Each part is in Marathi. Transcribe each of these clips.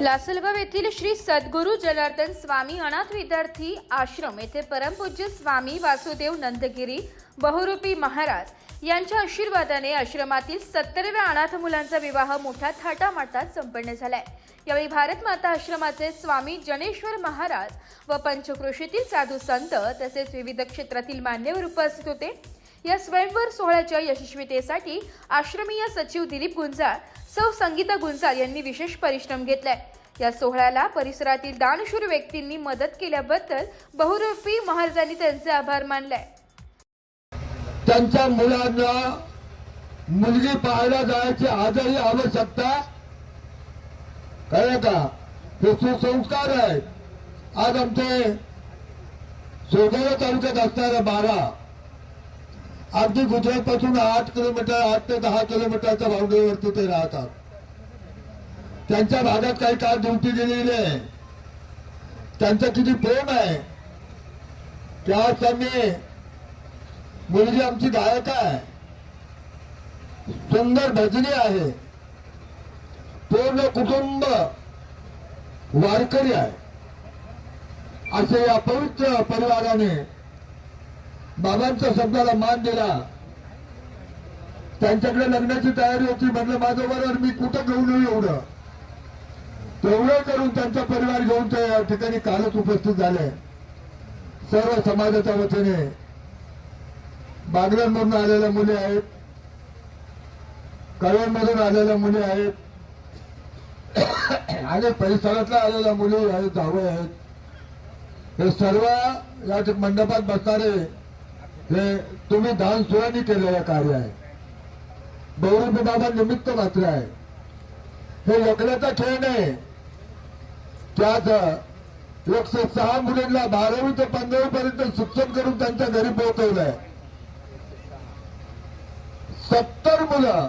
लासलगाव येथील श्री सद्गुरू जनार्दन स्वामी अनाथ विद्यार्थी आश्रम येथे परमपूज्य स्वामी वासुदेव नंदगिरी बहुरूपी महाराज यांच्या आशीर्वादाने आश्रमातील सत्तरव्या अनाथ मुलांचा विवाह मोठ्या थाटामाटात संपन्न झालाय. यावेळी भारत माता आश्रमाचे स्वामी जनेश्वर महाराज व पंचकृषीतील साधू संत तसेच विविध क्षेत्रातील मान्यवर उपस्थित होते. या स्वयंवर सोहळ्याच्या यशस्वीतेसाठी आश्रमीय सचिव दिलीप गुंजाळ सौ संगीता गुंजाळ यांनी विशेष परिश्रम घेतलाय. या सोहळ्याला परिसरातील दानशूर व्यक्तींनी मदत केल्याबद्दल बहुरूपी महाराजांनी त्यांचे आभार मानलाय. त्यांच्या मुलांना मुलगी पाहायला जायची आजही आवश्यकता काय का? हे सुसंस्कार आहेत. आज आमचे सोगोला तालुक्यात असणारे बारा अगदी गुजरात पासून आठ किलोमीटर आठ ते दहा किलोमीटरच्या बाउंड्रीवरती ते राहतात. त्यांच्या भागात काही काळ ड्युटी दिलेली आहे. त्यांचं किती प्रेम आहे. त्या त्यांनी मुलगी आमची गायक आहे. सुंदर भजनी आहे. पूर्ण कुटुंब वारकरी आहे. असे या पवित्र परिवाराने बाबांच्या शब्दाला मान दिला. त्यांच्याकडे लग्नाची तयारी होती. म्हटलं माझं बरोबर मी कुठं घेऊन येऊ एवढं? तेवढं करून त्यांचा परिवार घेऊन ते या ठिकाणी कालच उपस्थित झाले. सर्व समाजाच्या वतीने बागलांमधून आलेल्या मुली आहेत. कळ्यांमधून आलेल्या मुली आहेत. आणि परिसरातल्या आलेल्या मुली आहेत धावे आहेत. हे सर्व या मंडपात बसणारे हे तुम्ही दान केलेलं कार्य आहे. बहुरूपी बाबा निमित्त मात्र आहे. हे एकल्याचा खेळ नाही. त्यात एकशे सहा मुलींना बारावी ते पंधरावी पर्यंत शिक्षण करून त्यांच्या घरी पोहोचवलंय. सत्तर मुलं.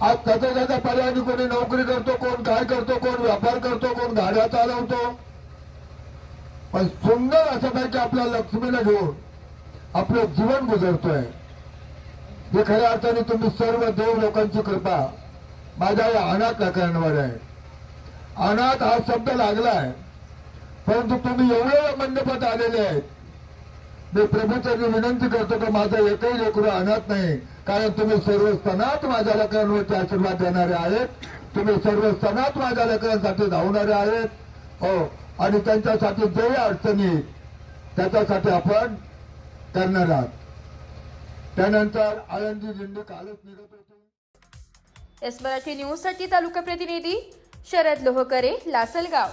आज त्याच्या त्याच्या पर्यायाने कोणी नोकरी करतो कोण काय करतो कोण व्यापार करतो कोण गाड्या चालवतो. पण सुंदर असं पैकी आपल्या लक्ष्मीला घेऊन आपलं जीवन गुजरतोय. हे खऱ्या अर्थाने तुम्ही सर्व देव लोकांची कृपा माझ्या या अनाथ लकरांवर आहे. अनाथ हा शब्द लागलाय. परंतु तुम्ही एवढे मंडपात आलेले आहेत. मी प्रभूचरणी विनंती करतो की माझा एकही लेकरू अनाथ नाही कारण तुम्ही सर्व सणात माझ्या लेकरांवरती आशीर्वाद देणारे आहेत. तुम्ही सर्व सणात माझ्या लेकरांसाठी धावणारे आहेत. हो आणि त्यांच्यासाठी जे अडचणी त्याच्यासाठी आपण करणार आहात. त्यानंतर आळंदी दिंडी कालच निघत होती. एस मराठी न्यूजसाठी तालुका प्रतिनिधी शरद लोहकरे लासलगाव.